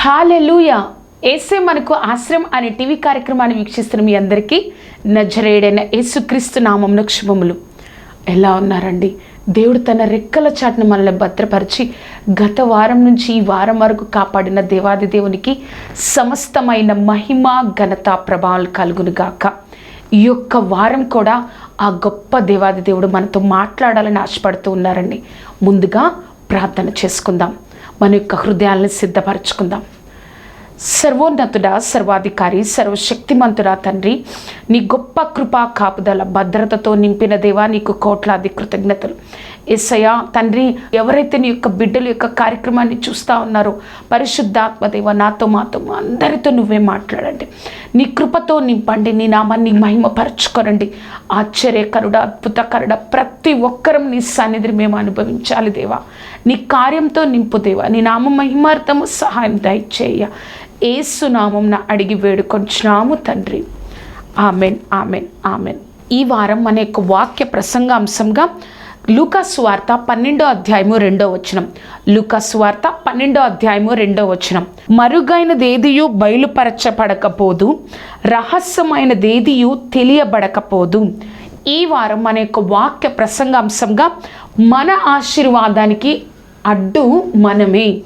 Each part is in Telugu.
హాలెలుయా. ఏసే మనకు ఆశ్రయం అనే టీవీ కార్యక్రమాన్ని వీక్షిస్తున్న మీ అందరికీ నజరేడైన యేసుక్రీస్తు నామంలో క్షుభములు. ఎలా ఉన్నారండి? దేవుడు తన రెక్కల చాటును మనల్ని భద్రపరిచి గత వారం నుంచి ఈ వారం వరకు కాపాడిన దేవాది దేవునికి సమస్తమైన మహిమ ఘనత ప్రభావాలు కలుగును గాక. ఈ యొక్క వారం కూడా ఆ గొప్ప దేవాది దేవుడు మనతో మాట్లాడాలని ఆశపడుతూ ఉన్నారండి. ముందుగా ప్రార్థన చేసుకుందాం. మన యొక్క హృదయాలను సిద్ధపరచుకుందాం. సర్వోన్నతుడా సర్వాధికారి సర్వశక్తిమంతుడా తండ్రి నీ గొప్ప కృపా కాపుదల భద్రతతో నింపిన దేవా నీకు కోట్లాది కృతజ్ఞతలు. ఎస్సయ్య తండ్రి ఎవరైతే నీ యొక్క బిడ్డల యొక్క కార్యక్రమాన్ని చూస్తూ ఉన్నారో పరిశుద్ధాత్మ దేవ నాతో మాతో అందరితో నువ్వే మాట్లాడండి. నీ కృపతో నింపండి నీ నామాన్ని మహిమపరచుకోనండి. ఆశ్చర్యకరుడ అద్భుతకరుడ ప్రతి ఒక్కరం నీ సన్నిధిని మేము అనుభవించాలి దేవా. నీ కార్యంతో నింపు దేవా. నీ నామ మహిమార్థము సహాయం దయచేయ ఏసునామం అడిగి వేడుకొంచున్నాము తండ్రి. Amen amen amen. ఈ వారం మన యొక్క వాక్య ప్రసంగ అంశంగా లూకాస్ వార్త పన్నెండో అధ్యాయము రెండో వచనం. లూకాస్ వార్త పన్నెండో అధ్యాయము రెండో వచనం. మరుగైనదేదియు బయలుపరచబడకపోదు రహస్యమైనదేదియు తెలియబడకపోదు. ఈ వారం మన యొక్క వాక్య ప్రసంగ అంశంగా మన ఆశీర్వాదానికి అడ్డు మనమే.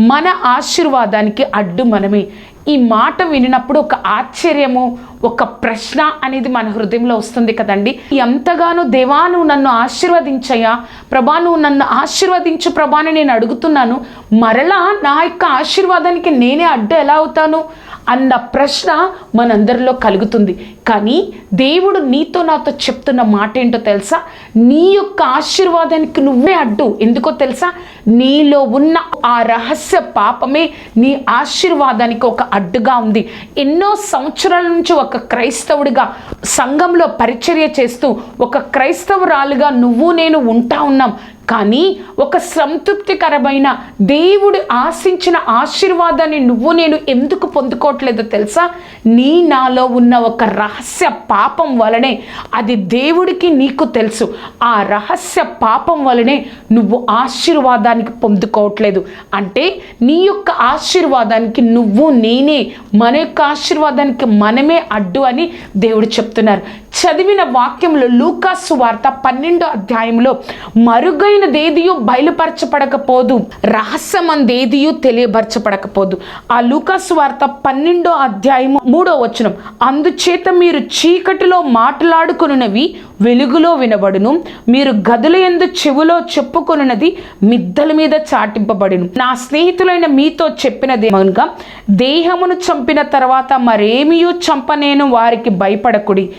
మన ఆశీర్వాదానికి అడ్డు మనమే. ఈ మాట వినినప్పుడు ఒక ఆశ్చర్యము ఒక ప్రశ్న అనేది మన హృదయంలో వస్తుంది కదండి. ఎంతగానో దేవా నువ్వు నన్ను ఆశీర్వదించయ్యా. ప్రభా నువ్వు నన్ను ఆశీర్వదించు ప్రభాని నేను అడుగుతున్నాను. మరలా నా యొక్క ఆశీర్వాదానికి నేనే అడ్డు ఎలా అవుతాను? అన్న ప్రశ్న మనందరిలో కలుగుతుంది. కానీ దేవుడు నీతో నాతో చెప్తున్న మాట ఏంటో తెలుసా? నీ యొక్క ఆశీర్వాదానికి నువ్వే అడ్డు. ఎందుకో తెలుసా? నీలో ఉన్న ఆ రహస్య పాపమే నీ ఆశీర్వాదానికి ఒక అడ్డుగా ఉంది. ఎన్నో సంవత్సరాల నుంచి ఒక క్రైస్తవుడిగా సంఘంలో పరిచర్య చేస్తూ ఒక క్రైస్తవురాలుగా నువ్వు నేను ఉంటా ఉన్నాం. కానీ ఒక సంతృప్తికరమైన దేవుడు ఆశించిన ఆశీర్వాదాన్ని నువ్వు నేను ఎందుకు పొందుకోవట్లేదో తెలుసా? నీ నాలో ఉన్న ఒక రహస్య పాపం వలనే అది దేవుడికి నీకు తెలుసు. ఆ రహస్య పాపం వలనే నువ్వు ఆశీర్వాదాన్ని ఆశీర్వాదానికి పొందుకోవట్లేదు. అంటే నీ యొక్క ఆశీర్వాదానికి నువ్వు నేనే మన యొక్క ఆశీర్వాదానికి మనమే అడ్డు అని దేవుడు చెప్తున్నారు. చదివిన వాక్యంలో లూకాసు వార్త పన్నెండో అధ్యాయంలో మరుగైనదేదియు బయలుపరచబడకపోదు రహస్యమందేదియు తెలియపరచబడకపోదు. ఆ లూకాసు వార్త పన్నెండో అధ్యాయము మూడో వచనం అందుచేత మీరు చీకటిలో మాట్లాడుకున్నవి వెలుగులో వినబడును మీరు గదుల ఎందు చెవులో చెప్పుకొనున్నది మిద్దల మీద చాటింపబడును. నా స్నేహితులైన మీతో చెప్పినదేమనగా దేహమును చంపిన తర్వాత మరేమియూ చంపనేను వారికి భయపడకుడి.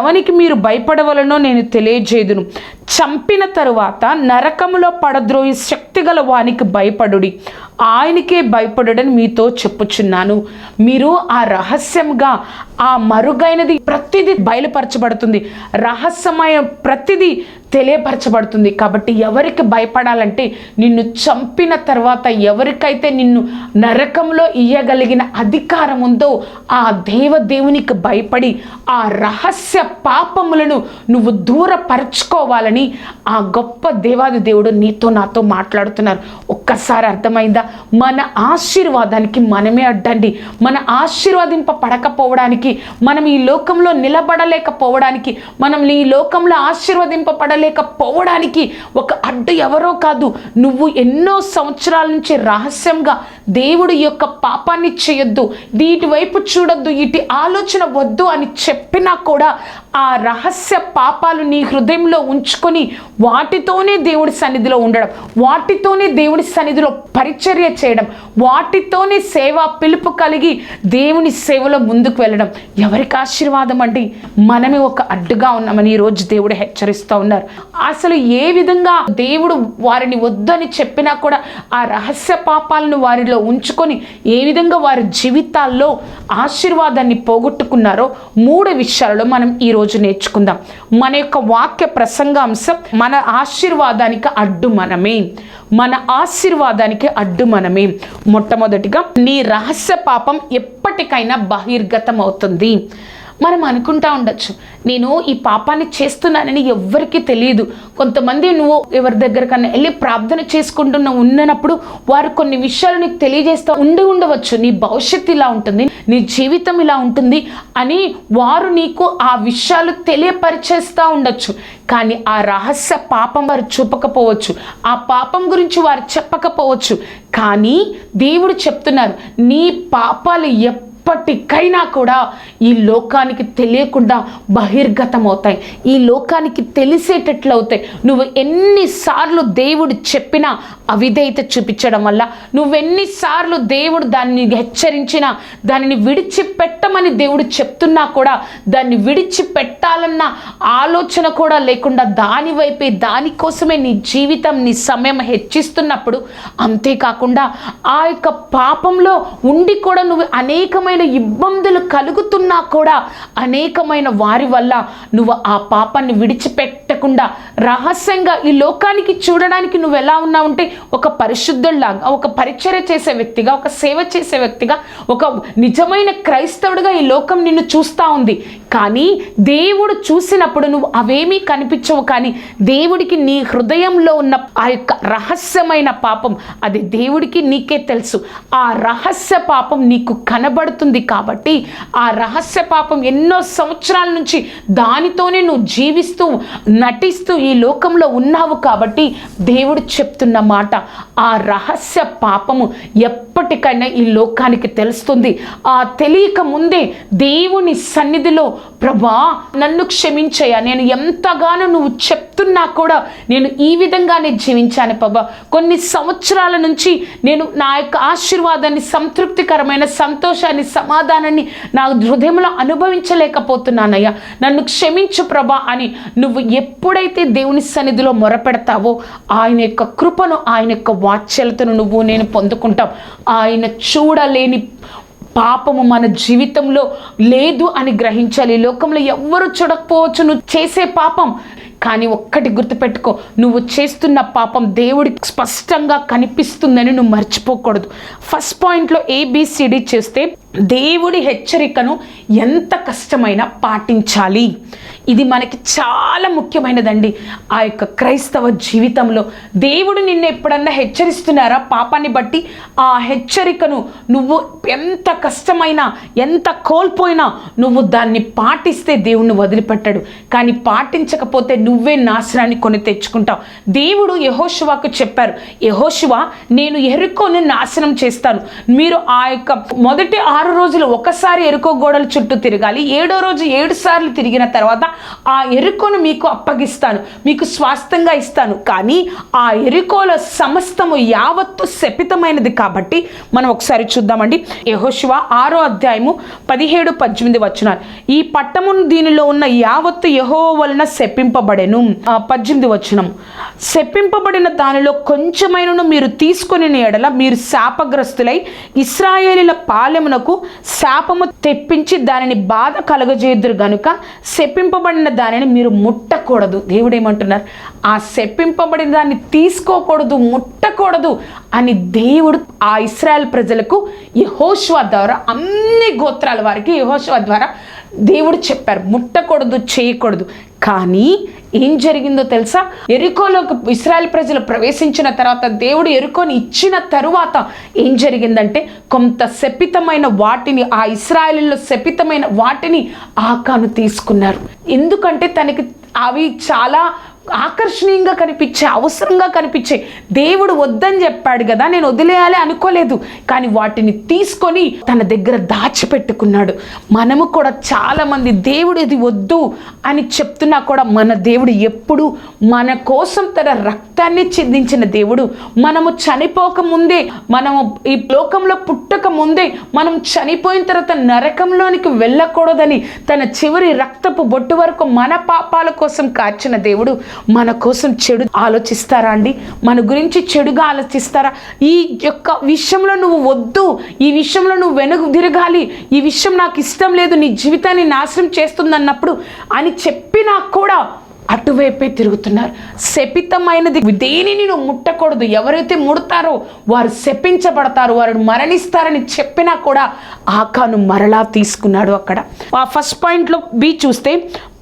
ఎవనికి మీరు భయపడవలనో నేను తెలియజేదును. చంపిన తరువాత నరకములో పడద్రోయి శక్తిగల వానికి భయపడుడి. ఆయనకే భయపడని మీతో చెప్పుచున్నాను. మీరు ఆ రహస్యంగా ఆ మరుగైనది ప్రతిదీ బయలుపరచబడుతుంది. రహస్యమైన ప్రతిదీ తెలియపరచబడుతుంది. కాబట్టి ఎవరికి భయపడాలంటే నిన్ను చంపిన తర్వాత ఎవరికైతే నిన్ను నరకంలో ఇయ్యగలిగిన అధికారం ఉందో ఆ దేవదేవునికి భయపడి ఆ రహస్య పాపములను నువ్వు దూరపరచుకోవాలని ఆ గొప్ప దేవాది దేవుడు నీతో నాతో మాట్లాడుతున్నారు. ఒక్కసారి అర్థమైందా? మన ఆశీర్వాదానికి మనమే అడ్డండి. మన ఆశీర్వదింపబడకపోవడానికి మనం ఈ లోకంలో నిలబడలేకపోవడానికి మనం ఈ లోకంలో ఆశీర్వదింపబడలేకపోవడానికి ఒక అడ్డు ఎవరో కాదు. నువ్వు ఎన్నో సంవత్సరాల నుంచి రహస్యంగా దేవుడు యొక్క పాపాన్ని చేయొద్దు. వీటి వైపు చూడొద్దు. ఇటు ఆలోచన వద్దు అని చెప్పినా కూడా ఆ రహస్య పాపాలు నీ హృదయంలో ఉంచుకొని వాటితోనే దేవుడి సన్నిధిలో ఉండడం వాటితోనే దేవుడి సన్నిధిలో పరిచర్య చేయడం వాటితోనే సేవా పిలుపు కలిగి దేవుని సేవలో ముందుకు వెళ్ళడం ఎవరికి ఆశీర్వాదం అండి? మనమే ఒక అడ్డుగా ఉన్నామని ఈరోజు దేవుడు హెచ్చరిస్తూ ఉన్నారు. అసలు ఏ విధంగా దేవుడు వారిని వద్దని చెప్పినా కూడా ఆ రహస్య పాపాలను వారిలో ఉంచుకొని ఏ విధంగా వారి జీవితాల్లో ఆశీర్వాదాన్ని పోగొట్టుకున్నారో మూడు విషయాలలో మనం ఈరోజు నేర్చుకుందాం. మన యొక్క వాక్య ప్రసంగాంశం మన ఆశీర్వాదానికి అడ్డు మనమే మన ఆశీర్వాదానికి అడ్డు మనమే మొట్టమొదటిగా నీ రహస్య పాపం ఎప్పటికైనా బహిర్గతం అవుతుంది మనం అనుకుంటా ఉండొచ్చు. నేను ఈ పాపాన్ని చేస్తున్నానని ఎవ్వరికీ తెలియదు. కొంతమంది నువ్వు ఎవరి దగ్గరకన్నా వెళ్ళి ప్రార్థన చేసుకుంటున్న ఉన్నప్పుడు వారు కొన్ని విషయాలు నీకు తెలియజేస్తూ ఉండి ఉండవచ్చు. నీ భవిష్యత్తు ఇలా ఉంటుంది నీ జీవితం ఇలా ఉంటుంది అని వారు నీకు ఆ విషయాలు తెలియపరిచేస్తూ ఉండొచ్చు. కానీ ఆ రహస్య పాపం వారు చూపకపోవచ్చు. ఆ పాపం గురించి వారు చెప్పకపోవచ్చు. కానీ దేవుడు చెప్తున్నారు నీ పాపాలు ఎప్పుడు ఇప్పటికైనా కూడా ఈ లోకానికి తెలియకుండా బహిర్గతం అవుతాయి ఈ లోకానికి తెలిసేటట్లు అవుతాయి. నువ్వు ఎన్నిసార్లు దేవుడు చెప్పినా అవిధేయత చూపించడం వల్ల నువ్వెన్నిసార్లు దేవుడు దాన్ని హెచ్చరించినా దానిని విడిచిపెట్టమని దేవుడు చెప్తున్నా కూడా దాన్ని విడిచిపెట్టాలన్న ఆలోచన కూడా లేకుండా దాని వైపే దానికోసమే నీ జీవితం నీ సమయం హెచ్చిస్తున్నప్పుడు అంతేకాకుండా ఆ యొక్క పాపంలో ఉండి కూడా నువ్వు అనేకమైన ఇబ్బందులు కలుగుతున్నా కూడా అనేకమైన వారి వల్ల నువ్వు ఆ పాపాన్ని విడిచిపెట్టకుండా రహస్యంగా ఈ లోకానికి చూడడానికి నువ్వు ఎలా ఉన్నావంటే ఒక పరిశుద్ధుల్లాగా ఒక పరిచర్య చేసే వ్యక్తిగా ఒక సేవ చేసే వ్యక్తిగా ఒక నిజమైన క్రైస్తవుడిగా ఈ లోకం నిన్ను చూస్తూ ఉంది. కానీ దేవుడు చూసినప్పుడు నువ్వు అవేమీ కనిపించవు కానీ దేవుడికి నీ హృదయంలో ఉన్న ఆ యొక్క రహస్యమైన పాపం అది దేవుడికి నీకే తెలుసు. ఆ రహస్య పాపం నీకు కనబడుతుంది కాబట్టి ఆ రహస్య పాపం ఎన్నో సంవత్సరాల నుంచి దానితోనే నువ్వు జీవిస్తూ నటిస్తూ ఈ ఈ లోకంలో ఉన్నావు కాబట్టి దేవుడు చెప్తున్న మాట ఆ రహస్య పాపము ఎప్పటికైనా ఈ లోకానికి తెలుస్తుంది. ఆ తెలియక ముందే దేవుని సన్నిధిలో ప్రభా నన్ను క్షమించయ్యా నేను ఎంతగానో నువ్వు చెప్తున్నా కూడా నేను ఈ విధంగానే జీవించాను ప్రభా. కొన్ని సంవత్సరాల నుంచి నేను నా యొక్క ఆశీర్వాదాన్ని సంతృప్తికరమైన సంతోషాన్ని సమాధానాన్ని నా హృదయంలో అనుభవించలేకపోతున్నానయ్యా. నన్ను క్షమించు ప్రభా అని నువ్వు ఎప్పుడైతే దేవుని సన్నిధిలో మొరపెడతావో ఆయన యొక్క కృపను ఆయన యొక్క వాత్సలతను నువ్వు నేను పొందుకుంటాం. ఆయన చూడలేని పాపము మన జీవితంలో లేదు అని గ్రహించాలి. లోకంలో ఎవ్వరు చూడకపోవచ్చు. నువ్వు చేసే పాపం. కానీ ఒక్కటి గుర్తుపెట్టుకో నువ్వు చేస్తున్న పాపం దేవుడికి స్పష్టంగా కనిపిస్తుందని నువ్వు మర్చిపోకూడదు. ఫస్ట్ పాయింట్లో ఏబిసిడి చేస్తే దేవుడి హెచ్చరికను ఎంత కష్టమైనా పాటించాలి. ఇది మనకి చాలా ముఖ్యమైనదండి. ఆ యొక్క క్రైస్తవ జీవితంలో దేవుడు నిన్ను ఎప్పుడన్నా హెచ్చరిస్తున్నారా? పాపాన్ని బట్టి ఆ హెచ్చరికను నువ్వు ఎంత కష్టమైనా ఎంత కోల్పోయినా నువ్వు దాన్ని పాటిస్తే దేవుణ్ణి వదిలిపెట్టాడు. కానీ పాటించకపోతే నువ్వే నాశనాన్ని కొని తెచ్చుకుంటావు. దేవుడు యహోశివాకు చెప్పారు యహోశివ నేను ఎరుకోని నాశనం చేస్తాను. మీరు ఆ యొక్క మొదటి ఆరు రోజులు ఒకసారి ఎరుకో గోడల చుట్టూ తిరగాలి. ఏడో రోజు ఏడు సార్లు తిరిగిన తర్వాత ఆ ఎరుకోను మీకు అప్పగిస్తాను మీకు స్వాస్థంగా ఇస్తాను. కానీ ఆ ఎరుకోల సమస్తము యావత్తు శపితమైనది కాబట్టి మనం ఒకసారి చూద్దామండి. యహోశివ ఆరో అధ్యాయము పదిహేడు పద్దెనిమిది వచ్చినారు ఈ పట్టమును దీనిలో ఉన్న యావత్తు యహో వలన శప్పింపబడెను పద్దెనిమిది వచనం. శప్పింపబడిన దానిలో కొంచెమైనను మీరు తీసుకుని ఎడల మీరు శాపగ్రస్తులై ఇస్రాయేలీల పాలెమునకు శాపము తెప్పించి దానిని బాధ కలగజేదురు గనుక శపింపబడిన దానిని మీరు ముట్టకూడదు. దేవుడు ఏమంటున్నారు ఆ శపింపబడిన దాన్ని తీసుకోకూడదు ముట్టకూడదు అని దేవుడు ఆ ఇస్రాయల్ ప్రజలకు యహోష్వా ద్వారా అన్ని గోత్రాల వారికి యహోష్వా ద్వారా దేవుడు చెప్పారు. ముట్టకూడదు చేయకూడదు. కానీ ఏం జరిగిందో తెలుసా? ఎరుకోలోకి ఇస్రాయల్ ప్రజలు ప్రవేశించిన తర్వాత దేవుడు ఎరుకోని ఇచ్చిన తరువాత ఏం జరిగిందంటే కొంత శపితమైన వాటిని ఆ ఇస్రాయలీలో శపితమైన వాటిని ఆకాను తీసుకున్నారు. ఎందుకంటే తనకి అవి చాలా ఆకర్షణీయంగా కనిపించే అవసరంగా కనిపించే దేవుడు వద్దని చెప్పాడు కదా నేను వదిలేయాలి అనుకోలేదు. కానీ వాటిని తీసుకొని తన దగ్గర దాచిపెట్టుకున్నాడు. మనము కూడా చాలామంది దేవుడు ఇది వద్దు అని చెప్తున్నా కూడా మన దేవుడు ఎప్పుడు మన కోసం తన రక్తాన్ని చెందించిన దేవుడు. మనము చనిపోక ముందే మనము ఈ లోకంలో పుట్టక ముందే మనం చనిపోయిన తర్వాత నరకంలోనికి వెళ్ళకూడదని తన చివరి రక్తపు బొట్టు వరకు మన పాపాల కోసం కార్చిన దేవుడు. మన కోసం చెడు ఆలోచిస్తారా అండి? మన గురించి చెడుగా ఆలోచిస్తారా? ఈ యొక్క విషయంలో నువ్వు వద్దు. ఈ విషయంలో నువ్వు వెనుక తిరగాలి. ఈ విషయం నాకు ఇష్టం లేదు. నీ జీవితాన్ని నాశనం చేస్తుందన్నప్పుడు అని చెప్పినా కూడా అటువైపే తిరుగుతున్నారు. శపితమైనది దేనిని నువ్వు ముట్టకూడదు. ఎవరైతే ముడతారో వారు శపించబడతారు వారు మరణిస్తారని చెప్పినా కూడా ఆకాను మరలా తీసుకున్నాడు అక్కడ. ఆ ఫస్ట్ పాయింట్లో బి చూస్తే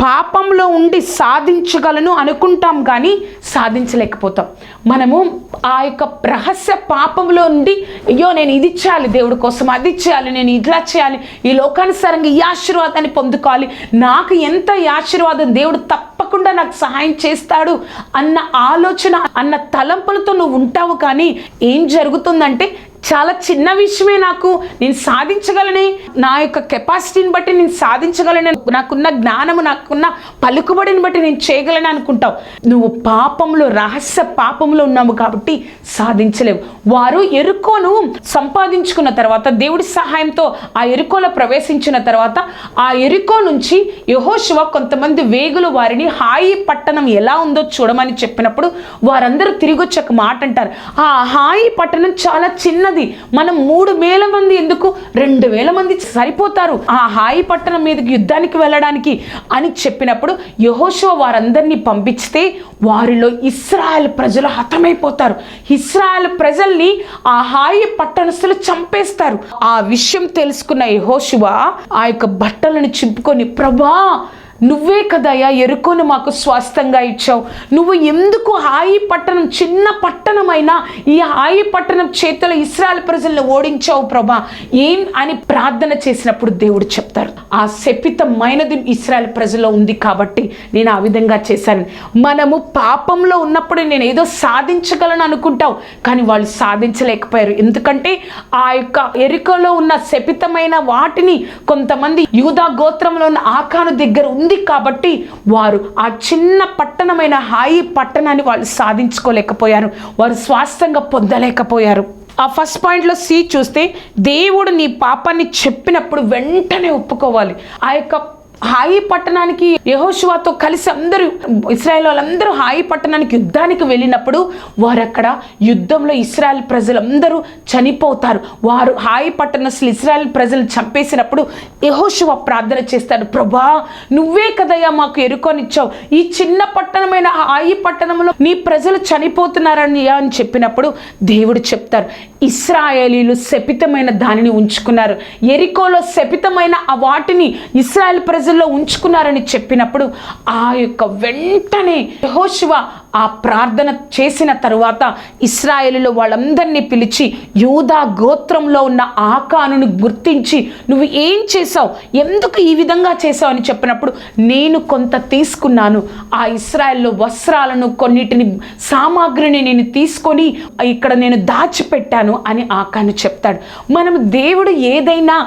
పాపంలో ఉండి సాధించగలను అనుకుంటాం కానీ సాధించలేకపోతాం. మనము ఆ యొక్క రహస్య పాపంలో ఉండి అయ్యో నేను ఇది చేయాలి దేవుడి కోసం అది చేయాలి నేను ఇట్లా చేయాలి ఈ లోకానుసారంగా ఈ ఆశీర్వాదాన్ని పొందుకోవాలి నాకు ఎంత ఈ ఆశీర్వాదం దేవుడు తప్పకుండా నాకు సహాయం చేస్తాడు అన్న ఆలోచన అన్న తలంపులతో నువ్వు ఉంటావు కానీ ఏం జరుగుతుందంటే చాలా చిన్న విషయమే నాకు. నేను సాధించగలని. నా యొక్క కెపాసిటీని బట్టి నేను సాధించగలని. నాకున్న జ్ఞానము నాకున్న పలుకుబడిని బట్టి నేను చేయగలని అనుకుంటావు. నువ్వు పాపంలో రహస్య పాపంలో ఉన్నాము కాబట్టి సాధించలేవు. వారు ఎరుకోను సంపాదించుకున్న తర్వాత దేవుడి సహాయంతో ఆ ఎరుకోలో ప్రవేశించిన తర్వాత ఆ ఎరుకో నుంచి యహోశివ కొంతమంది వేగులు వారిని హాయి పట్టణం ఎలా ఉందో చూడమని చెప్పినప్పుడు వారందరూ తిరిగి వచ్చి ఒక మాట అంటారు ఆ హాయి పట్టణం చాలా చిన్న చిన్నది మనం మూడు వేల మంది ఎందుకు? రెండు వేల మంది సరిపోతారు. ఆ హాయి పట్టణం మీదకి యుద్ధానికి వెళ్ళడానికి అని చెప్పినప్పుడు యహోశివ వారందరినీ పంపిస్తే వారిలో ఇస్రాయల్ ప్రజలు హతమైపోతారు. ఇస్రాయల్ ప్రజల్ని ఆ హాయి పట్టణస్తులు చంపేస్తారు. ఆ విషయం తెలుసుకున్న యహోశివ ఆ యొక్క బట్టలను చింపుకొని ప్రభా నువ్వే కదయ్యా ఎరుకోను మాకు స్వాస్థంగా ఇచ్చావు. నువ్వు ఎందుకు హాయి పట్టణం చిన్న పట్టణమైనా ఈ హాయి పట్టణం చేతిలో ఇస్రాయల్ ప్రజలను ఓడించావు ప్రభా? ఏం అని ప్రార్థన చేసినప్పుడు దేవుడు చెప్తారు ఆ శపితమైనది ఇస్రాయల్ ప్రజల్లో ఉంది కాబట్టి నేను ఆ విధంగా చేశాను. మనము పాపంలో ఉన్నప్పుడు నేను ఏదో సాధించగలను అనుకుంటావు కానీ వాళ్ళు సాధించలేకపోయారు. ఎందుకంటే ఆ యొక్క ఎరుకలో ఉన్న శపితమైన వాటిని కొంతమంది యూదా గోత్రంలో ఉన్న ఆకాను దగ్గర ఉంది కాబట్టి వారు ఆ చిన్న పట్టణమైన హాయి పట్టణాన్ని వాళ్ళు సాధించుకోలేకపోయారు. వారు స్వాస్థంగా పొందలేకపోయారు. ఆ ఫస్ట్ పాయింట్లో సి చూస్తే దేవుడు నీ పాపాన్ని చెప్పినప్పుడు వెంటనే ఒప్పుకోవాలి. ఆ యొక్క హాయి పట్టణానికి యహోశివాతో కలిసి అందరూ ఇస్రాయల్ వాళ్ళందరూ హాయి పట్టణానికి యుద్ధానికి వెళ్ళినప్పుడు వారు అక్కడ యుద్ధంలో ఇస్రాయల్ ప్రజలందరూ చనిపోతారు. వారు హాయి పట్టణస్తులు ఇస్రాయల్ ప్రజలు చంపేసినప్పుడు యహోశివ ప్రార్థన చేస్తాడు ప్రభా నువ్వే కదయ్యా మాకు ఎరుకొనిచ్చావు. ఈ చిన్న పట్టణమైన హాయి పట్టణంలో నీ ప్రజలు చనిపోతున్నారని అని చెప్పినప్పుడు దేవుడు చెప్తారు ఇస్రాయేలీలు శపితమైన దానిని ఉంచుకున్నారు. ఎరికోలో శపితమైన ఆ వాటిని ఇస్రాయల్ ప్రజల్లో ఉంచుకున్నారని చెప్పినప్పుడు ఆ యొక్క వెంటనే యహోశివ ఆ ప్రార్థన చేసిన తరువాత ఇస్రాయేలులో వాళ్ళందరినీ పిలిచి యూదా గోత్రంలో ఉన్న ఆకానును గుర్తించి నువ్వు ఏం చేసావు ఎందుకు ఈ విధంగా చేసావు అని చెప్పినప్పుడు నేను కొంత తీసుకున్నాను. ఆ ఇస్రాయల్లో వస్త్రాలను కొన్నిటిని సామాగ్రిని నేను తీసుకొని ఇక్కడ నేను దాచిపెట్టాను అని ఆకాను చెప్తాడు. మనం దేవుడు ఏదైనా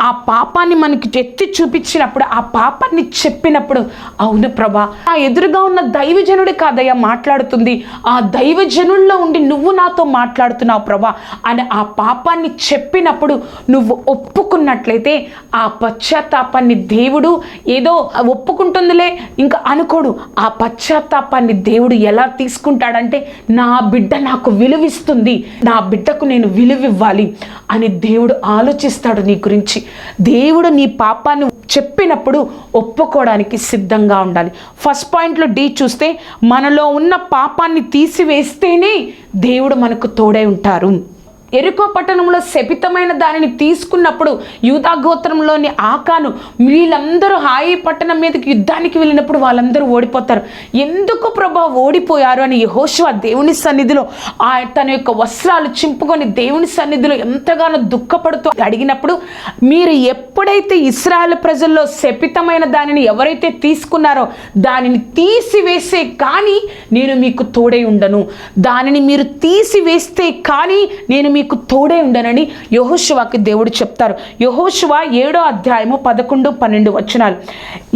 ఆ పాపాన్ని మనకి ఎత్తి చూపించినప్పుడు ఆ పాపాన్ని చెప్పినప్పుడు అవును ప్రభా ఆ ఎదురుగా ఉన్న దైవజనుడు కాదయ్యా మాట్లాడుతుంది. ఆ దైవజనుల్లో ఉండి నువ్వు నాతో మాట్లాడుతున్నావు ప్రభా అని ఆ పాపాన్ని చెప్పినప్పుడు నువ్వు ఒప్పుకున్నట్లయితే ఆ పశ్చాత్తాపాన్ని దేవుడు ఏదో ఒప్పుకుంటుందిలే ఇంకా అనుకోడు. ఆ పశ్చాత్తాపాన్ని దేవుడు ఎలా తీసుకుంటాడంటే నా బిడ్డ నాకు విలువిస్తుంది నా బిడ్డకు నేను విలువివ్వాలి అని దేవుడు ఆలోచిస్తాడు నీ గురించి. దేవుడు నీ పాపాన్ని చెప్పినప్పుడు ఒప్పుకోవడానికి సిద్ధంగా ఉండాలి. ఫస్ట్ పాయింట్లో డి చూస్తే మనలో ఉన్న పాపాన్ని తీసివేస్తేనే దేవుడు మనకు తోడై ఉంటారు. ఎరుకో పట్టణంలో శపితమైన దానిని తీసుకున్నప్పుడు యూదా గోత్రంలోని ఆకాను వీళ్ళందరూ హాయి పట్టణం మీదకి యుద్ధానికి వెళ్ళినప్పుడు వాళ్ళందరూ ఓడిపోతారు. ఎందుకు ప్రభా ఓడిపోయారు అని యహోశివ దేవుని సన్నిధిలో ఆ తన యొక్క వస్త్రాలు చింపుకొని దేవుని సన్నిధిలో ఎంతగానో దుఃఖపడుతూ అడిగినప్పుడు మీరు ఎప్పుడైతే ఇస్రాయల్ ప్రజల్లో శపితమైన దానిని ఎవరైతే తీసుకున్నారో దానిని తీసివేసే కానీ నేను మీకు తోడై ఉండను. దానిని మీరు తీసివేస్తే కానీ నేను మీ మీకు తోడే ఉండనని యహోశివాకి దేవుడు చెప్తారు. యహోశివ ఏడో అధ్యాయము పదకొండు పన్నెండు వచనాలు.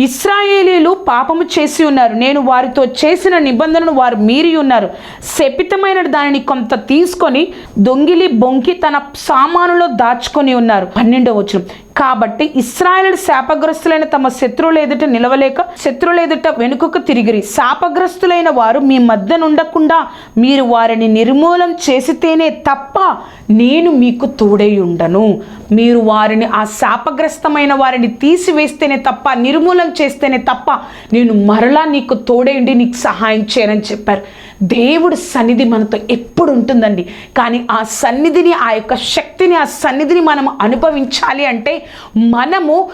ఇస్రాయేలీలు పాపము చేసి ఉన్నారు. నేను వారితో చేసిన నిబంధనను వారు మీరి ఉన్నారు. శపితమైన దానిని కొంత తీసుకొని దొంగిలి బొంకి తన సామానులో దాచుకొని ఉన్నారు. పన్నెండవ వచనం. కాబట్టి ఇస్రాయల్ శాపగ్రస్తులైన తమ శత్రువుల ఎదుట నిలవలేక శత్రువుల ఎదుట వెనుకకు తిరిగిరి. శాపగ్రస్తులైన వారు మీ మధ్య ఉండకుండా మీరు వారిని నిర్మూలం చేసితేనే తప్ప నేను మీకు తోడై ఉండను. మీరు వారిని ఆ శాపగ్రస్తమైన వారిని తీసివేస్తేనే తప్ప నిర్మూలం చేస్తేనే తప్ప నేను మరలా నీకు తోడేండి నీకు సహాయం చేయనని చెప్పారు. దేవుడి సన్నిధి మనతో ఎప్పుడు ఉంటుందండి. కానీ ఆ సన్నిధిని ఆ యొక్క శక్తిని ఆ సన్నిధిని మనం అనుభవించాలి అంటే మనము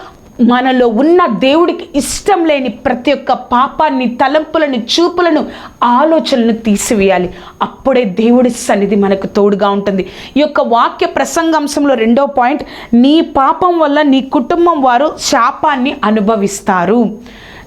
మనలో ఉన్న దేవుడికి ఇష్టం లేని ప్రతి ఒక్క పాపాన్ని తలంపులను చూపులను ఆలోచనలను తీసివేయాలి. అప్పుడే దేవుడి సన్నిధి మనకు తోడుగా ఉంటుంది. ఈ యొక్క వాక్య ప్రసంగాంశంలో రెండో పాయింట్ నీ పాపం వల్ల నీ కుటుంబం వారు శాపాన్ని అనుభవిస్తారు.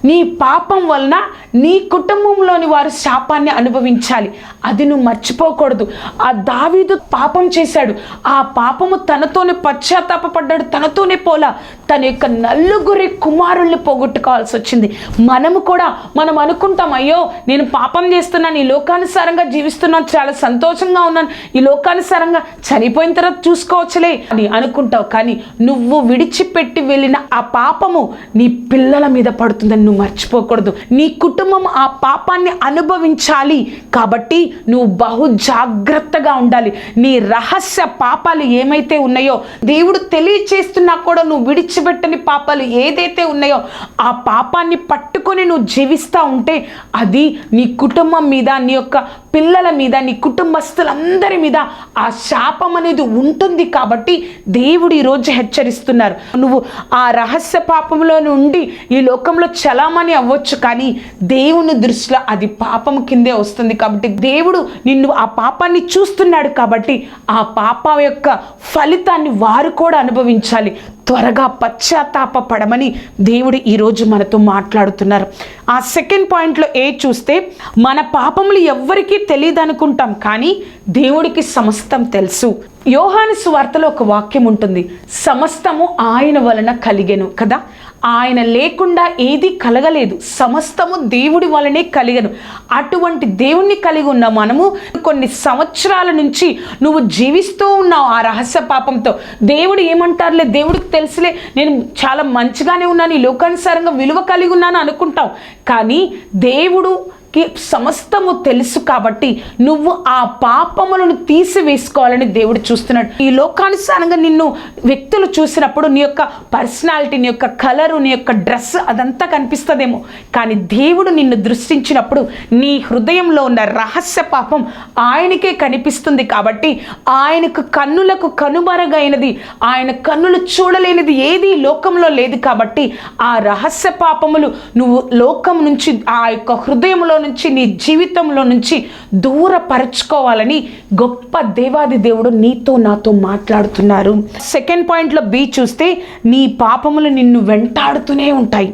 నీ పాపం వలన నీ కుటుంబంలోని వారు శాపాన్ని అనుభవించాలి. అది నువ్వు మర్చిపోకూడదు. ఆ దావీదు పాపం చేశాడు. ఆ పాపము తనతోనే పశ్చాత్తాపడ్డాడు తనతోనే పోలా. తన యొక్క నలుగురి కుమారుల్ని పోగొట్టుకోవాల్సి వచ్చింది. మనము కూడా మనం అనుకుంటాం అయ్యో నేను పాపం చేస్తున్నాను. ఈ లోకానుసారంగా జీవిస్తున్నాను. చాలా సంతోషంగా ఉన్నాను. ఈ లోకానుసారంగా చనిపోయిన తర్వాత చూసుకోవచ్చులే అని అనుకుంటావు. కానీ నువ్వు విడిచిపెట్టి వెళ్ళిన ఆ పాపము నీ పిల్లల మీద పడుతుందని నువ్వు మర్చిపోకూడదు. నీ కుటుంబం ఆ పాపాన్ని అనుభవించాలి. కాబట్టి నువ్వు బహు జాగ్రత్తగా ఉండాలి. నీ రహస్య పాపాలు ఏమైతే ఉన్నాయో దేవుడు తెలియచేస్తున్నా కూడా నువ్వు విడిచిపెట్టని పాపాలు ఏదైతే ఉన్నాయో ఆ పాపాన్ని పట్టుకొని నువ్వు జీవిస్తూ ఉంటే అది నీ కుటుంబం మీద నీ యొక్క పిల్లల మీద నీ కుటుంబస్తులందరి మీద ఆ శాపం అనేది ఉంటుంది కాబట్టి దేవుడు ఈరోజు హెచ్చరిస్తున్నారు. నువ్వు ఆ రహస్య పాపంలో నుండి ఈ లోకంలో చలామణి అవ్వచ్చు కానీ దేవుని దృష్టిలో అది పాపం కిందే వస్తుంది కాబట్టి దేవుడు నిన్ను ఆ పాపాన్ని చూస్తున్నాడు కాబట్టి ఆ పాపం యొక్క ఫలితాన్ని వారు కూడా అనుభవించాలి. త్వరగా పశ్చాత్తాప పడమని దేవుడు ఈరోజు మనతో మాట్లాడుతున్నారు. ఆ సెకండ్ పాయింట్లో ఏ చూస్తే మన పాపములు ఎవ్వరికీ తెలియదు అనుకుంటాం కానీ దేవుడికి సమస్తం తెలుసు. యోహాను సువార్తలో ఒక వాక్యం ఉంటుంది. సమస్తము ఆయన వలన కలిగెను కదా? ఆయన లేకుండా ఏది కలగలేదు. సమస్తము దేవుడి వలనే కలిగను. అటువంటి దేవుణ్ణి కలిగి ఉన్న మనము కొన్ని సంవత్సరాల నుంచి నువ్వు జీవిస్తూ ఉన్నావు ఆ రహస్య పాపంతో. దేవుడు ఏమంటారులే? దేవుడికి తెలుసులే. నేను చాలా మంచిగానే ఉన్నాను. ఈ లోకానుసారంగా విలువ కలిగి ఉన్నాను అనుకుంటావు కానీ దేవుడు కి సమస్తము తెలుసు కాబట్టి నువ్వు ఆ పాపములను తీసివేసుకోవాలని దేవుడు చూస్తున్నాడు. ఈ లోకానుసారంగా నిన్ను వ్యక్తులు చూసినప్పుడు నీ యొక్క పర్సనాలిటీ నీ యొక్క కలరు నీ యొక్క డ్రెస్ అదంతా కనిపిస్తుందేమో. కానీ దేవుడు నిన్ను దృష్టించినప్పుడు నీ హృదయంలో ఉన్న రహస్య పాపం ఆయనకే కనిపిస్తుంది కాబట్టి ఆయనకు కన్నులకు కనుమరుగైనది ఆయన కన్నులు చూడలేనిది ఏది లోకంలో లేదు కాబట్టి ఆ రహస్య పాపములు నువ్వు లోకం నుంచి ఆ యొక్క హృదయంలో నుంచి నీ జీవితంలో నుంచి దూరపరచుకోవాలని గొప్ప దేవాది దేవుడు నీతో నాతో మాట్లాడుతున్నారు. సెకండ్ పాయింట్లో బి చూస్తే నీ పాపములు నిన్ను వెంటాడుతూనే ఉంటాయి.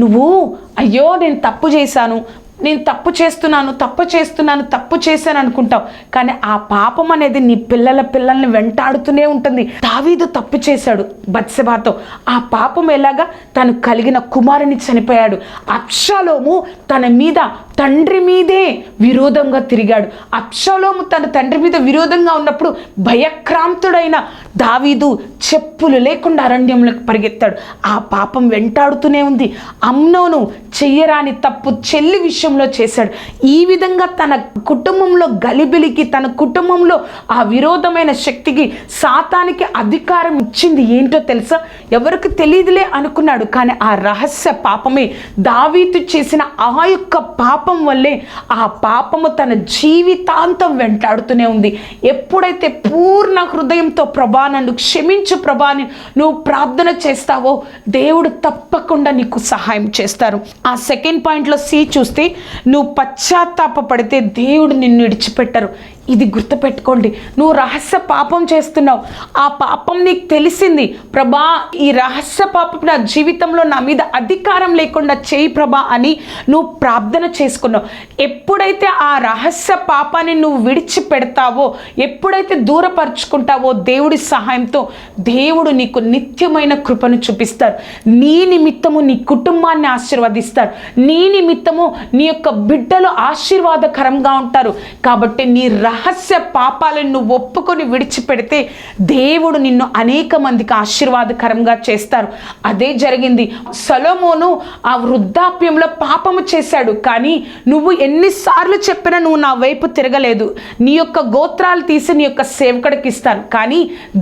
నువ్వు అయ్యో నేను తప్పు చేశాను నేను తప్పు చేస్తున్నాను తప్పు చేస్తున్నాను తప్పు చేశాను అనుకుంటావు. కానీ ఆ పాపం అనేది నీ పిల్లల పిల్లల్ని వెంటాడుతూనే ఉంటుంది. దావీదు తప్పు చేశాడు బత్సబాతో. ఆ పాపం ఎలాగా? తను కలిగిన కుమారుని చనిపోయాడు. అప్షలోము తన మీద తండ్రి మీదే విరోధంగా తిరిగాడు. అప్షలోము తన తండ్రి మీద విరోధంగా ఉన్నప్పుడు భయక్రాంతుడైన దావీదు చెప్పులు లేకుండా అరణ్యంలోకి పరిగెత్తాడు. ఆ పాపం వెంటాడుతూనే ఉంది. అమ్నోను చెయ్యరాని తప్పు చెల్లి విషయం విషయంలో చేశాడు. ఈ విధంగా తన కుటుంబంలో గలిబిలికి తన కుటుంబంలో ఆ విరోధమైన శక్తికి సాతానికి అధికారం ఇచ్చింది ఏంటో తెలుసా? ఎవరికి తెలియదులే అనుకున్నాడు. కానీ ఆ రహస్య పాపమే దావీతు చేసిన ఆ యొక్క పాపం వల్లే ఆ పాపము తన జీవితాంతం వెంటాడుతూనే ఉంది. ఎప్పుడైతే పూర్ణ హృదయంతో ప్రభా నన్ను క్షమించు ప్రభాని నువ్వు ప్రార్థన చేస్తావో దేవుడు తప్పకుండా నీకు సహాయం చేస్తారు. ఆ సెకండ్ పాయింట్లో సి చూస్తే నువ్వు పశ్చాత్తాప పడితే దేవుడు నిన్ను విడిచిపెట్టరు. ఇది గుర్తుపెట్టుకోండి. నువ్వు రహస్య పాపం చేస్తున్నావు. ఆ పాపం నీకు తెలిసింది. ప్రభా ఈ రహస్య పాపం నా జీవితంలో నా మీద అధికారం లేకుండా చేయి ప్రభా అని నువ్వు ప్రార్థన చేసుకున్నావు. ఎప్పుడైతే ఆ రహస్య పాపాన్ని నువ్వు విడిచిపెడతావో ఎప్పుడైతే దూరపరుచుకుంటావో దేవుడి సహాయంతో దేవుడు నీకు నిత్యమైన కృపను చూపిస్తారు. నీ నిమిత్తము నీ కుటుంబాన్ని ఆశీర్వదిస్తారు. నీ నిమిత్తము నీ యొక్క బిడ్డలు ఆశీర్వాదకరంగా ఉంటారు. కాబట్టి నీ రహ రహస్య పాపాలను నువ్వు ఒప్పుకొని విడిచిపెడితే దేవుడు నిన్ను అనేక మందికి ఆశీర్వాదకరంగా చేస్తారు. అదే జరిగింది. సలోమోను ఆ వృద్ధాప్యంలో పాపము చేశాడు. కానీ నువ్వు ఎన్నిసార్లు చెప్పినా నువ్వు నా వైపు తిరగలేదు. నీ యొక్క గోత్రాలు తీసి నీ యొక్క సేవకుడికి ఇస్తాను. కానీ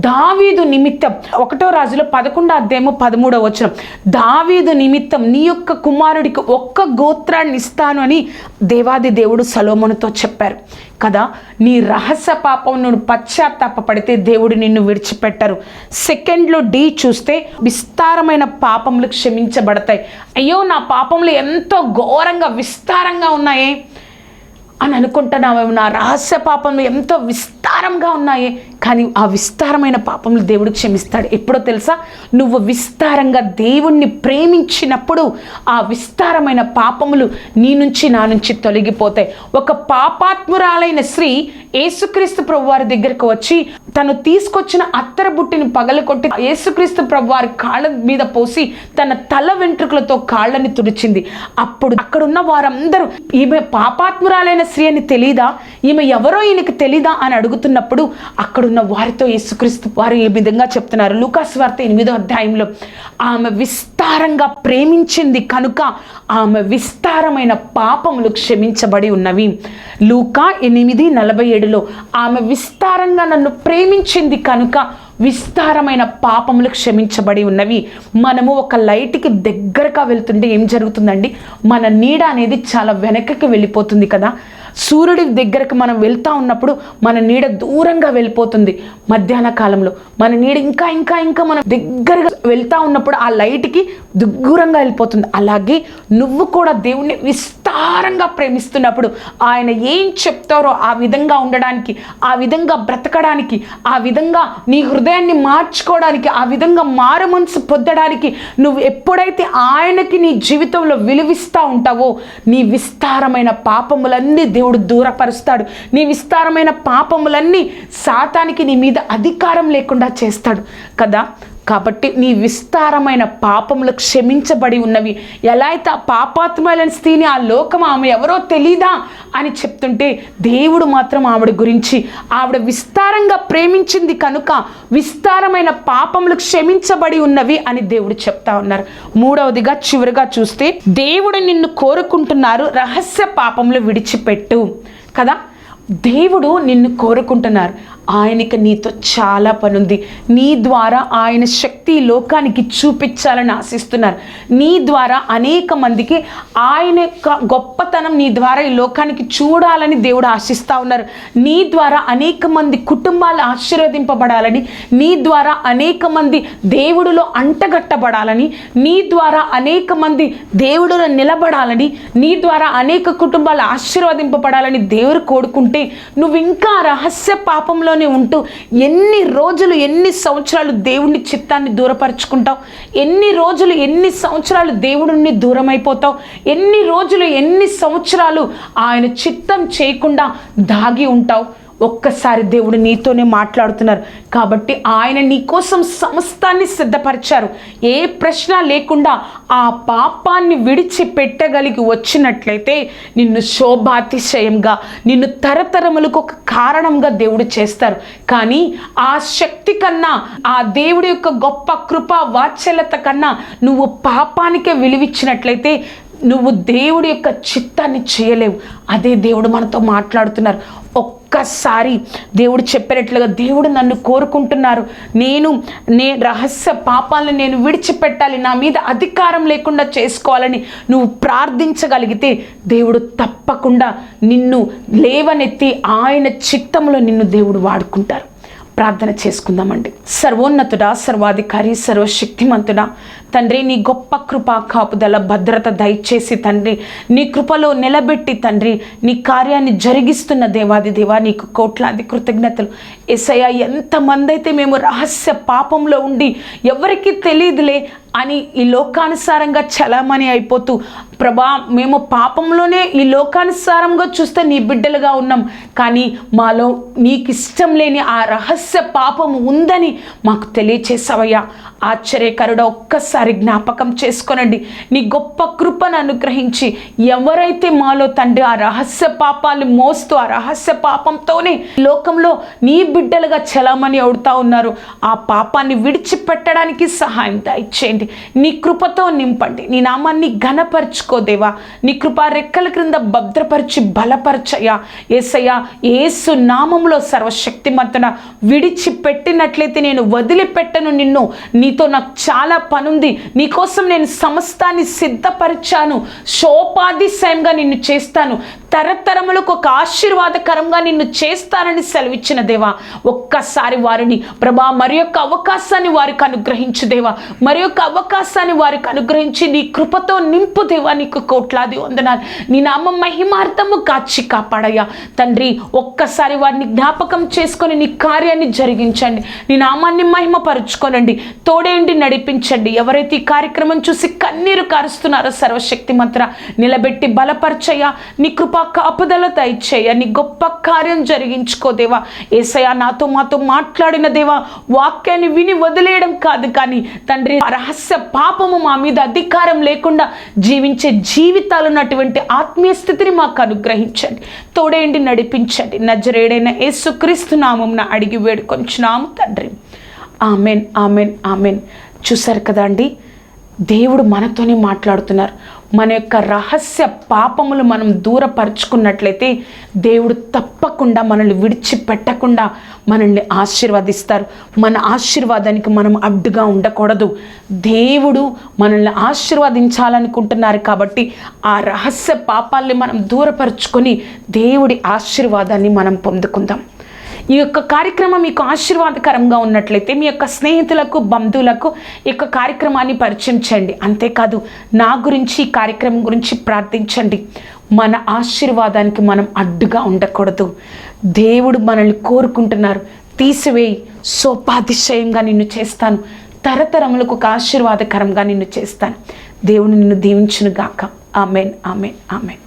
దావీదు నిమిత్తం ఒకటో రాజులో పదకొండో అధ్యాయము పదమూడో వచ్చిన దావీదు నిమిత్తం నీ యొక్క కుమారుడికి ఒక్క గోత్రాన్ని ఇస్తాను అని దేవాది దేవుడు సలోమనుతో చెప్పారు. కదా? నీ రహస్య పాపం నువ్వు పశ్చాత్తాపడితే దేవుడు నిన్ను విడిచిపెట్టరు. సెకండ్లో డి చూస్తే విస్తారమైన పాపములు క్షమించబడతాయి. అయ్యో నా పాపములు ఎంతో ఘోరంగా విస్తారంగా ఉన్నాయే? అని అనుకుంటున్నావేమో నా రహస్య పాపం ఎంతో విస్తారంగా విస్తారంగా ఉన్నాయి. కానీ ఆ విస్తారమైన పాపములు దేవుడు క్షమిస్తాడు. ఎప్పుడో తెలుసా? నువ్వు విస్తారంగా దేవుణ్ణి ప్రేమించినప్పుడు ఆ విస్తారమైన పాపములు నీ నుంచి నా నుంచి తొలగిపోతాయి. ఒక పాపాత్మురాలైన స్త్రీ యేసుక్రీస్తు ప్రభువారి దగ్గరకు వచ్చి తను తీసుకొచ్చిన అత్తర బుట్టిని పగలకొట్టి యేసుక్రీస్తు ప్రభువారి కాళ్ళ మీద పోసి తన తల వెంట్రుకలతో కాళ్ళని తుడిచింది. అప్పుడు అక్కడున్న వారందరూ ఈమె పాపాత్మురాలైన స్త్రీ అని తెలీదా? ఈమె ఎవరో ఈయనకి తెలీదా? అని అడుగుతున్నప్పుడు అక్కడున్న వారితో యేసుక్రీస్తు వారు ఏ విధంగా చెప్తున్నారు? లూకాస్ వార్త ఎనిమిదో అధ్యాయంలో ఆమె విస్తారంగా ప్రేమించింది కనుక ఆమె విస్తారమైన పాపములు క్షమించబడి ఉన్నవి. లూకా ఎనిమిది నలభై ఏడులో ఆమె విస్తారంగా నన్ను ప్రేమించింది కనుక విస్తారమైన పాపములు క్షమించబడి ఉన్నవి. మనము ఒక లైట్కి దగ్గరగా వెళ్తుంటే ఏం జరుగుతుందండి? మన నీడ అనేది చాలా వెనకకి వెళ్ళిపోతుంది కదా. సూర్యుడి దగ్గరకు మనం వెళ్తూ ఉన్నప్పుడు మన నీడ దూరంగా వెళ్ళిపోతుంది. మధ్యాహ్న కాలంలో మన నీడ ఇంకా ఇంకా ఇంకా మనం దగ్గరగా వెళ్తూ ఉన్నప్పుడు ఆ లైట్కి దూరంగా వెళ్ళిపోతుంది. అలాగే నువ్వు కూడా దేవుణ్ణి విస్తారంగా ప్రేమిస్తున్నప్పుడు ఆయన ఏం చెప్తారో ఆ విధంగా ఉండడానికి ఆ విధంగా బ్రతకడానికి ఆ విధంగా నీ హృదయాన్ని మార్చుకోవడానికి ఆ విధంగా మారు మనసు పొందడానికి నువ్వు ఎప్పుడైతే ఆయనకి నీ జీవితంలో విలువిస్తూ ఉంటావో నీ విస్తారమైన పాపములన్నీ దేవుడు దూరపరుస్తాడు. నీ విస్తారమైన పాపములన్నీ సాతానికి నీ మీద అధికారం లేకుండా చేస్తాడు. కదా? కాబట్టి నీ విస్తారమైన పాపములు క్షమించబడి ఉన్నవి. ఎలా అయితే ఆ పాపాత్మైన స్త్రీని ఆ లోకం ఆమె ఎవరో తెలీదా అని చెప్తుంటే దేవుడు మాత్రం ఆవిడ గురించి ఆవిడ విస్తారంగా ప్రేమించింది కనుక విస్తారమైన పాపములు క్షమించబడి ఉన్నవి అని దేవుడు చెప్తా ఉన్నారు. మూడవదిగా చివరిగా చూస్తే దేవుడు నిన్ను కోరుకుంటున్నారు రహస్య పాపములు విడిచిపెట్టు. కదా? దేవుడు నిన్ను కోరుకుంటున్నారు. ఆయనకి నీతో చాలా పని ఉంది నీ ద్వారా ఆయన శక్తి లోకానికి చూపించాలని ఆశిస్తున్నారు నీ ద్వారా అనేక మందికి ఆయన యొక్క గొప్పతనం నీ ద్వారా ఈ లోకానికి చూడాలని దేవుడు ఆశిస్తూ ఉన్నారు. నీ ద్వారా అనేక మంది కుటుంబాలు ఆశీర్వదింపబడాలని నీ ద్వారా అనేక మంది దేవుడిలో అంటగట్టబడాలని నీ ద్వారా అనేక మంది దేవుడిలో నిలబడాలని నీ ద్వారా అనేక కుటుంబాలు ఆశీర్వదింపబడాలని దేవుడు కోరుకుంటే నువ్వు ఇంకా రహస్య పాపంలో పాపంలోనే ఉంటూ ఎన్ని రోజులు ఎన్ని సంవత్సరాలు దేవుని చిత్తాన్ని దూరపరుచుకుంటావు? ఎన్ని రోజులు ఎన్ని సంవత్సరాలు దేవుడిని దూరం అయిపోతావు ఎన్ని రోజులు ఎన్ని సంవత్సరాలు ఆయన చిత్తం చేయకుండా దాగి ఉంటావు? ఒక్కసారి దేవుడు నీతోనే మాట్లాడుతున్నారు. కాబట్టి ఆయన నీ కోసం సమస్తాన్ని సిద్ధపరిచారు. ఏ ప్రశ్న లేకుండా ఆ పాపాన్ని విడిచి పెట్టగలిగి వచ్చినట్లయితే నిన్ను శోభాతిశయంగా నిన్ను తరతరములకు ఒక కారణంగా దేవుడు చేస్తారు. కానీ ఆ శక్తి కన్నా ఆ దేవుడి యొక్క గొప్ప కృప వాత్సల్యత కన్నా నువ్వు పాపానికే విలువిచ్చినట్లయితే నువ్వు దేవుడి యొక్క చిత్తాన్ని చేయలేవు. అదే దేవుడు మనతో మాట్లాడుతున్నారు. ఒక్కసారి దేవుడు చెప్పినట్లుగా దేవుడు నన్ను కోరుకుంటున్నారు. నేను నే రహస్య పాపాలను నేను విడిచిపెట్టాలి. నా మీద అధికారం లేకుండా చేసుకోవాలని నువ్వు ప్రార్థించగలిగితే దేవుడు తప్పకుండా నిన్ను లేవనెత్తి ఆయన చిత్తంలో నిన్ను దేవుడు వాడుకుంటారు. ప్రార్థన చేసుకుందామండి. సర్వోన్నతుడా సర్వాధికారి సర్వశక్తిమంతుడా తండ్రి నీ గొప్ప కృపా కాపుదల భద్రత దయచేసి తండ్రి. నీ కృపలో నిలబెట్టి తండ్రి నీ కార్యాన్ని జరిగిస్తున్న దేవాది దేవా నీకు కోట్లాది కృతజ్ఞతలు. ఎసయ ఎంతమంది అయితే మేము రహస్య పాపంలో ఉండి ఎవరికి తెలియదులే అని ఈ లోకానుసారంగా చలామణి అయిపోతూ ప్రభా మేము పాపంలోనే ఈ లోకానుసారంగా చూస్తే నీ బిడ్డలుగా ఉన్నాం. కానీ మాలో నీకు ఇష్టం లేని ఆ రహస్య పాపం ఉందని మాకు తెలియచేసావయ్యా ఆశ్చర్యకరుడ ఒక్కసారి జ్ఞాపకం చేసుకోనండి. నీ గొప్ప కృపను అనుగ్రహించి ఎవరైతే మాలో తండ్రి ఆ రహస్య పాపాలు మోస్తూ ఆ రహస్య పాపంతోనే లోకంలో నీ బిడ్డలుగా చలామణి అవుతా ఉన్నారు. ఆ పాపాన్ని విడిచిపెట్టడానికి సహాయం దయచేయండి. నీ కృపతో నింపండి. నీ నామాన్ని ఘనపరచుకోదేవా నీ కృపా రెక్కల క్రింద భద్రపరిచి బలపరచయ్యా. ఏసయ్యా ఏసు నామంలో సర్వశక్తిమంతున విడిచిపెట్టినట్లయితే నేను వదిలిపెట్టను నిన్ను. నీతో నాకు చాలా పనుంది నీకోసం నేను సమస్తాన్ని సిద్ధపరిచాను. శోపాధిశయంగా నిన్ను చేస్తాను. తరతరములకు ఒక ఆశీర్వాదకరంగా నిన్ను చేస్తానని సెలవిచ్చిన దేవా ఒక్కసారి వారిని ప్రభా మరి యొక్క అవకాశాన్ని వారికి అనుగ్రహించు దేవా. మరి యొక్క అవకాశాన్ని వారికి అనుగ్రహించి నీ కృపతో నింపు దేవా నీకు కోట్లాది వందనాలు. నీ నామం మహిమార్థము కాచి కాపాడయ్యా. తండ్రి ఒక్కసారి వారిని జ్ఞాపకం చేసుకొని నీ కార్యాన్ని జరిగించండి. నీ నామాన్ని మహిమపరుచుకోనండి. తోడేండి నడిపించండి. ఎవరైతే ఈ కార్యక్రమం చూసి కన్నీరు కారుస్తున్నారో సర్వశక్తి మంత్ర నిలబెట్టి బలపరచయ్యా. నీ కృపా కాపుదల దయచేయని గొప్ప కార్యం జరిగించుకో దేవా. ఏసయ్య నాతో మాతో మాట్లాడిన దేవా. వాక్యాన్ని విని వదిలేయడం కాదు కానీ తండ్రి రహస్య పాపము మా మీద అధికారం లేకుండా జీవించే జీవితాలు ఉన్నటువంటి ఆత్మీయ స్థితిని మాకు అనుగ్రహించండి. తోడేండి నడిపించండి. నజరేడైన యేసుక్రీస్తు నామం అడిగి వేడుకొంచున్నాము తండ్రి. Amen amen amen. చూసారు కదా అండి? దేవుడు మనతోనే మాట్లాడుతున్నారు. మన యొక్క రహస్య పాపములు మనం దూరపరుచుకున్నట్లయితే దేవుడు తప్పకుండా మనల్ని విడిచిపెట్టకుండా మనల్ని ఆశీర్వదిస్తారు. మన ఆశీర్వాదానికి మనం అడ్డుగా ఉండకూడదు. దేవుడు మనల్ని ఆశీర్వదించాలనుకుంటున్నారు కాబట్టి ఆ రహస్య పాపాల్ని మనం దూరపరుచుకొని దేవుడి ఆశీర్వాదాన్ని మనం పొందుకుందాం. ఈ యొక్క కార్యక్రమం మీకు ఆశీర్వాదకరంగా ఉన్నట్లయితే మీ యొక్క స్నేహితులకు బంధువులకు ఈ యొక్క కార్యక్రమాన్ని పరిచయం చేయండి. అంతేకాదు నా గురించి ఈ కార్యక్రమం గురించి ప్రార్థించండి. మన ఆశీర్వాదానికి మనం అడ్డుగా ఉండకూడదు. దేవుడు మనల్ని కోరుకుంటున్నారు. తీసివేయి. సోపాతిశయంగా నిన్ను చేస్తాను. తరతరములకు ఒక ఆశీర్వాదకరంగా నిన్ను చేస్తాను. దేవుని నిన్ను దీవించును గాక ఆమెన్ ఆమెన్ ఆమెన్.